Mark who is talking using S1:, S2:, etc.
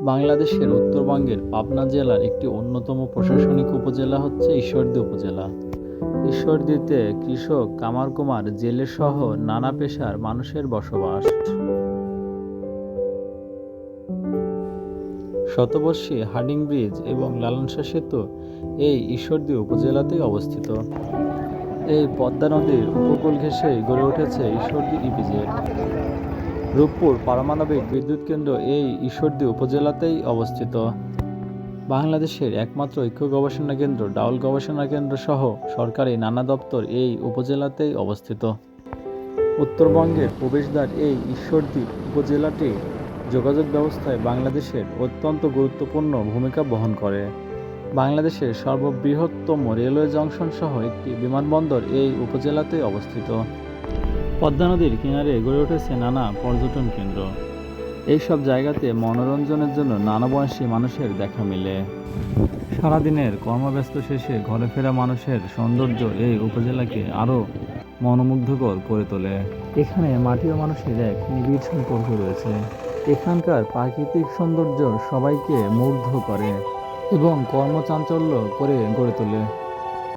S1: বাংলাদেশের উত্তরবঙ্গের পাবনা জেলার একটি অন্যতম প্রশাসনিক উপজেলা হচ্ছে ঈশ্বরদী উপজেলা। ঈশ্বরদীতে কৃষক কামারকুমার জেলে সহ নানা পেশার মানুষের বসবাস। শতবর্ষী হার্ডিং ব্রিজ এবং লালনসা সেতু এই ঈশ্বরদী উপজেলাতেই অবস্থিত। এই পদ্মা নদীর উপকূল ঘেঁষেই গড়ে উঠেছে ঈশ্বরদী ইপিজেড রূপপুর পারমাণবিক বিদ্যুৎ কেন্দ্র এই ঈশ্বরদী উপজেলাতেই অবস্থিত। বাংলাদেশের একমাত্র ঐক্য গবেষণা কেন্দ্র, ডাউল গবেষণা কেন্দ্র সহ সরকারি নানা দপ্তর এই উপজেলাতেই অবস্থিত। উত্তরবঙ্গের প্রবেশদ্বার এই ঈশ্বরদী উপজেলাটি যোগাযোগ ব্যবস্থায় বাংলাদেশের অত্যন্ত গুরুত্বপূর্ণ ভূমিকা বহন করে। বাংলাদেশের সর্ববৃহত্তম রেলওয়ে জংশন সহ একটি বিমানবন্দর এই উপজেলাতেই অবস্থিত। পদ্মা নদীর কিনারে গড়ে উঠেছে নানা পর্যটন কেন্দ্র। এইসব জায়গাতে মনোরঞ্জনের জন্য নানা বয়সী মানুষের দেখা মিলে। সারাদিনের কর্মব্যস্ত শেষে ঘরে ফেরা মানুষের সৌন্দর্য এই উপজেলাকে আরও মনোমুগ্ধকর করে তোলে। এখানে মাটি ও মানুষের এক নিবিড় সম্পর্ক রয়েছে। এখানকার প্রাকৃতিক সৌন্দর্য সবাইকে মুগ্ধ করে এবং কর্মচাঞ্চল্য করে গড়ে তোলে।